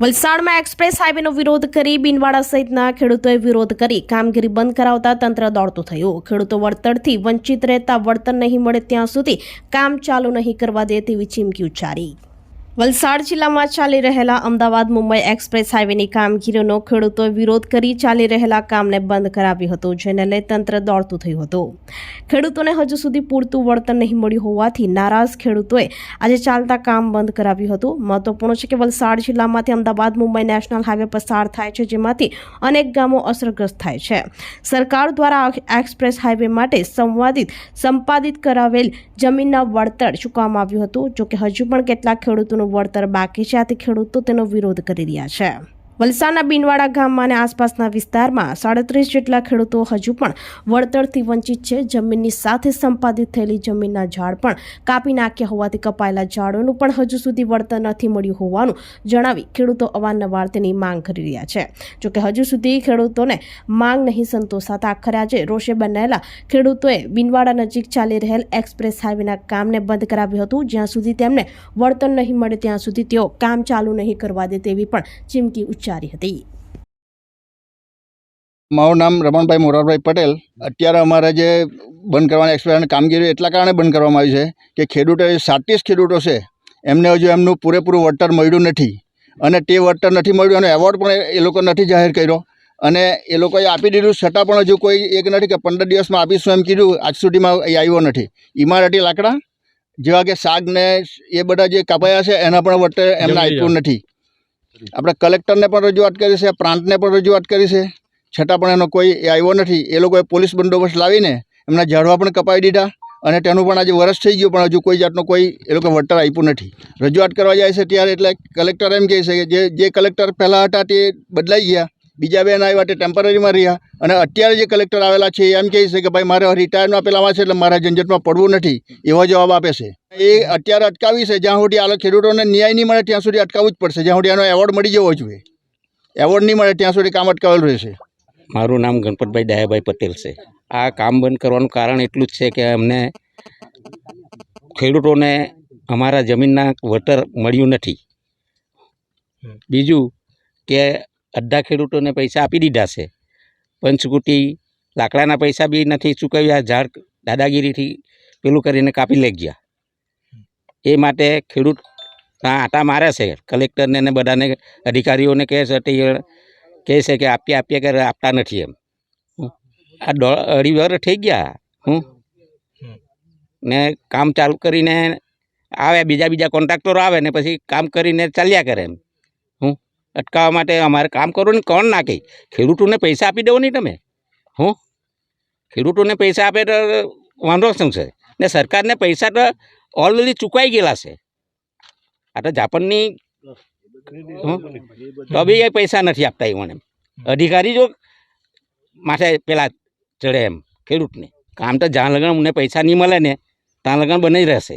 વલસાડમાં એક્સપ્રેસ હાઈવેનો વિરોધ કરી બિનવાડા સહિતના ખેડૂતોએ વિરોધ કરી કામગીરી બંધ કરાવતા તંત્ર દોડતું થયું. ખેડૂતો વળતરથી વંચિત રહેતા વળતર નહીં મળે ત્યાં સુધી કામ ચાલુ નહીં કરવા દે તેવી ચીમકી ઉચ્ચારી. વલસાડ જિલ્લામાં ચાલી રહેલા અમદાવાદ મુંબઈ એક્સપ્રેસ હાઈવેની કામગીરીનો ખેડૂતોએ વિરોધ કરી ચાલી રહેલા કામને બંધ કરાવ્યું હતું, જેને લઈ તંત્ર દોડતું થયું હતું. ખેડૂતોને હજુ સુધી પૂરતું વળતર નહીં મળ્યું હોવાથી નારાજ ખેડૂતોએ આજે ચાલતા કામ બંધ કરાવ્યું હતું. મહત્વપૂર્ણ છે કે વલસાડ જિલ્લામાંથી અમદાવાદ મુંબઈ નેશનલ હાઈવે પસાર થાય છે, જેમાંથી અનેક ગામો અસરગ્રસ્ત થાય છે. સરકાર દ્વારા એક્સપ્રેસ હાઈવે માટે સંવાદિત, સંપાદિત કરાવેલ જમીનના વળતર ચૂકવવામાં આવ્યું હતું. જોકે હજુ પણ કેટલાક ખેડૂતોનું વળતર બાકી છે આથી ખેડૂતો તેનો વિરોધ કરી રહ્યા છે. વલસાડના બિનવાડા ગામમાં અને આસપાસના વિસ્તારમાં સાડત્રીસ જેટલા ખેડૂતો હજુ પણ વળતરથી વંચિત છે. જમીનની સાથે સંપાદિત થયેલી જમીનના ઝાડ પણ કાપી નાખ્યા હોવાથી કપાયેલા ઝાડોનું પણ હજુ સુધી વળતર નથી મળ્યું હોવાનું જણાવી ખેડૂતો અવારનવાર તેની માંગ કરી રહ્યા છે. જોકે હજુ સુધી ખેડૂતોને માંગ નહીં, સંતોષાતા આખરે આજે રોષે બનેલા ખેડૂતોએ બિનવાડા નજીક ચાલી રહેલ એક્સપ્રેસ હાઈવેના કામને બંધ કરાવ્યું હતું. જ્યાં સુધી તેમને વળતર નહીં મળે, ત્યાં સુધી તેઓ કામ ચાલુ નહીં કરવા દે તેવી પણ ચીમકી ઉચ્ચારી હતી. મારું નામ રમણભાઈ મોરારભાઈ પટેલ. અત્યારે અમારે જે બંધ કરવાની એક્સપ્રેસની કામગીરી એટલા કારણે બંધ કરવામાં આવી છે કે ખેડૂતો સાતીસ ખેડૂતો છે એમને હજુ એમનું પૂરેપૂરું વળતર મળ્યું નથી. અને તે વળતર નથી મળ્યું અને એવોર્ડ પણ એ લોકો નથી જાહેર કર્યો. અને એ લોકોએ આપી દીધું છતાં પણ હજુ કોઈ એક નથી કે પંદર દિવસમાં આપીશું એમ કીધું આજ સુધીમાં એ આવ્યો નથી. ઇમારતી લાકડા જેવા કે શાક ને એ બધા જે કપાયા છે એના પણ વળતર એમને આપ્યું નથી. આપણે કલેક્ટરને પણ રજૂઆત કરી છે, પ્રાંતને પણ રજૂઆત કરી છે. છતાં પણ એનો કોઈ આવ્યો નથી. એ લોકોએ પોલીસ બંદોબસ્ત લાવીને એમના ઝાડવા પણ કપાવી દીધા અને તેનું પણ આજે વરસ થઈ ગયું, પણ હજુ કોઈ જાતનું કોઈ એ લોકો વળતર આપ્યું નથી. રજૂઆત કરવા જાય છે ત્યારે એટલે કલેક્ટર એમ કહે છે કે જે જે કલેક્ટર પહેલાં હતા તે બદલાઈ ગયા. બીજા બેન આવ્યા તે ટેમ્પરરીમાં રહ્યા અને અત્યારે જે કલેક્ટર આવેલા છે એમ કહે છે કે ભાઈ મારે રિટાયરમાં પેલામાં છે એટલે મારા ઝંઝટમાં પડવું નથી. એવો જવાબ આપે છે. એ અત્યારે અટકાવી છે. જ્યાં સુધી આ ખેડૂતોને ન્યાય નહીં મળે ત્યાં સુધી અટકાવવું જ પડશે. જ્યાં સુધી એનો એવોર્ડ મળી જવો જોઈએ. એવોર્ડ નહીં મળે ત્યાં સુધી કામ અટકાવેલું રહેશે. મારું નામ ગણપતભાઈ દયાભાઈ પટેલ છે. આ કામ બંધ કરવાનું કારણ એટલું જ છે કે અમને ખેડૂતોને અમારા જમીનના વળતર મળ્યું નથી. બીજું કે અડધા ખેડૂતોને પૈસા આપી દીધા છે. પંચકુટી લાકડાના પૈસા બી નથી ચૂકવ્યા, ઝાડ દાદાગીરીથી પેલું કરીને કાપી લઈ ગયા. એ માટે ખેડૂત આટા મારે છે. કલેક્ટરને ને બધાને અધિકારીઓને કહે છે તે કહે છે કે આપીએ આપીએ કે આપતા નથી એમ. આ અઢી વર થઈ ગયા. હું ને કામ ચાલુ કરીને આવે, બીજા બીજા કોન્ટ્રાક્ટરો આવે ને પછી કામ કરીને ચાલ્યા કરે એમ. અટકાવવા માટે અમારે કામ કરો ને કોણ ના કહે ખેડૂતોને પૈસા આપી દો નહીં તમે. હું? ખેડૂતોને પૈસા આપે તો વાંધો શું છે? ને સરકારને પૈસા તો ઓલરેડી ચૂકવાઈ ગયેલા છે. આ તો જાપાનની? તો બી એ પૈસા નથી આપતા એમને એમ. અધિકારી જો માથે પેલા ચડે એમ ખેડૂતને. કામ તો જ્યાં લગન અમને પૈસા નહીં મળે ને, ત્યાં લગન બની રહેશે.